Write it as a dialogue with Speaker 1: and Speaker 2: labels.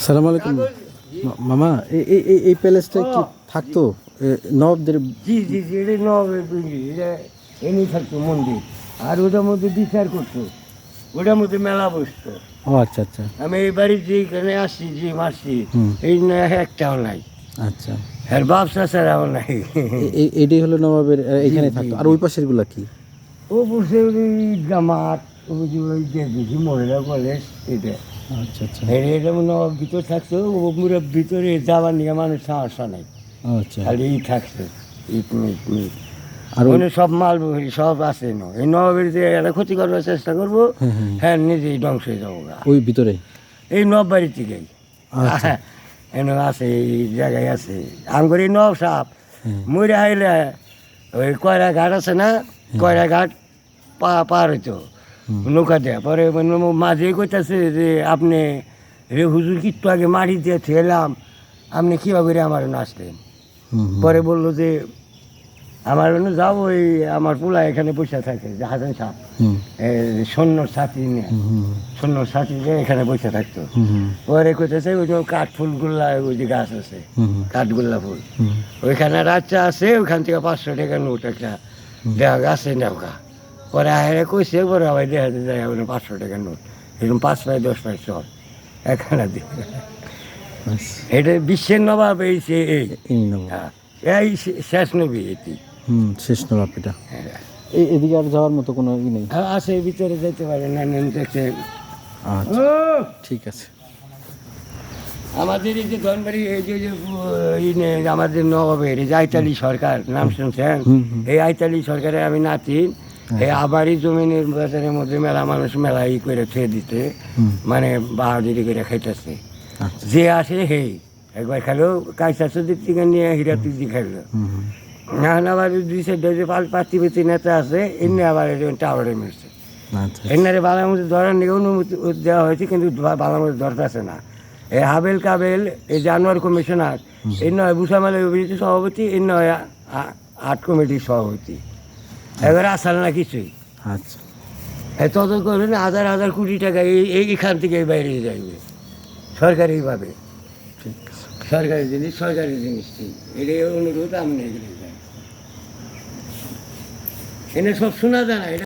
Speaker 1: সালাম আলাইকুম। মামা এই এই- এই প্যালেসটা কি থাকতো? এ, নবাবদের
Speaker 2: জি জি জি এটা নবাবের এটা এমনি থাকতো মন্দির। আর ওটার মধ্যে বিচার করতো। ওটার মধ্যে মেলা বসতো।
Speaker 1: ও আচ্ছা আচ্ছা।
Speaker 2: আমি এই বাড়ির যে এখানে আসছি যে মারছি এই না একটাও নাই।
Speaker 1: আচ্ছা।
Speaker 2: আর ব্যবসা ছাড়াও নাই।
Speaker 1: এটাই হলো নবাবের এখানে থাকতো। আর ওই পাশেরগুলা কি?
Speaker 2: ও বসে জামাত ওই যে দেখি মহিলা কলেজ এটা।
Speaker 1: আচ্ছা আচ্ছা।
Speaker 2: এটা মনে ভিতর থাকতো ও মুরের ভিতরে যাওয়ার নিয়ে মানুষ সমস্যা নাই।
Speaker 1: আচ্ছা।
Speaker 2: খালি ই থাকছে ইট মিট মিট
Speaker 1: আর
Speaker 2: ওখানে সব মাল সব আছে এই নবাবের যে একটা ক্ষতি করবার চেষ্টা করব
Speaker 1: হ্যাঁ, হ্যাঁ।
Speaker 2: হ্যাঁ নিজেই ধ্বংস হয়ে যাব
Speaker 1: ওই ভিতরে
Speaker 2: এই নব বাড়ি থেকেই
Speaker 1: আচ্ছা।
Speaker 2: এনে আছে এই জায়গায় আছে আমগর নব সাপ
Speaker 1: হ্যাঁ।
Speaker 2: মরে হাইলে ওই কয়রা ঘাট আছে না কয়রা ঘাট পা পার হইতো। নৌকা দেয় পরে মাঝে কইতাছে যে আপনি রে হুজুর কিট্টু আগে মাটি দিয়ে ঠেলাম আপনি কীভাবে আমার
Speaker 1: হুম।
Speaker 2: পরে বলল যে আমার যাও ওই আমার পোলা এখানে বসে থাকে যে হাসান সাপ
Speaker 1: হুম,
Speaker 2: সৈন্য সাথী নিয়ে। সৈন্য সাথী নিয়ে এখানে বসে থাকতো। পরে কইতেছে ওই যে কাঠ ফুলগুলা ওই যে গাছ আছে কাঠগোল্লা ফুল। ওইখানে রাচ্চা আছে ওইখান থেকে পাঁচশো টাকা নোট একটা দেখা গাছে নেওয়া পরে আহেরে কইছে পরে আবার দেখা যায় ওখানে পাঁচশো টাকা নোট। এরকম পাঁচ পায় দশ পায় চল। এখানে দিয়ে এটা বিশ্বের নবাব এই এই। হ্যাঁ, এই শেষ নবী এটি।
Speaker 1: হুম শেষ। এই এদিকে আর যাওয়ার মতো কোনো ই নেই?
Speaker 2: হ্যাঁ, আছে ভিতরে যেতে পারে না নেন দেখতে
Speaker 1: আচ্ছা ঠিক আছে।
Speaker 2: আমাদের এই যে ধনবাড়ি এই যে আমাদের নবাবের এই যে আইতালি সরকার নাম শুনছেন। এই আইতালি সরকারে আমি নাতি এই আবারই জমিনের বাজারের মধ্যে মেলা মানুষ মেলা ই করে থুয়ে দিতে মানে বাহাদুরি করে খাইতেছে।
Speaker 1: আচ্ছা।
Speaker 2: যে আসে হেই একবার খেলো কাইসা সুদীপ থেকে নিয়ে হীরা তুজি আবার দুই সাইডে যে পাল পাতি পাতি নেতা আছে এমনি আবার টাওয়ারে মিলছে
Speaker 1: আচ্ছা।
Speaker 2: এনারে বালার মধ্যে ধরার অনুমতি দেওয়া হয়েছে কিন্তু বালার মধ্যে ধরতেছে না। এই হাবেল কাবেল এই জানুয়ারি কমিশনার এই নয় বুসামালের অভিজিত সভাপতি এই নয় আর্ট কমিটির সভাপতি। এবার আসাল না কিছুই।
Speaker 1: আচ্ছা।
Speaker 2: তত করবেন হাজার হাজার কোটি টাকা এই এই- এখান থেকে বাইরে যাইবে সরকারিভাবে। সরকারি জিনিস সরকারি জিনিস ঠিক। এটাই অনুরোধ আমি এগুলো এনে সব শোনা যায় না এটা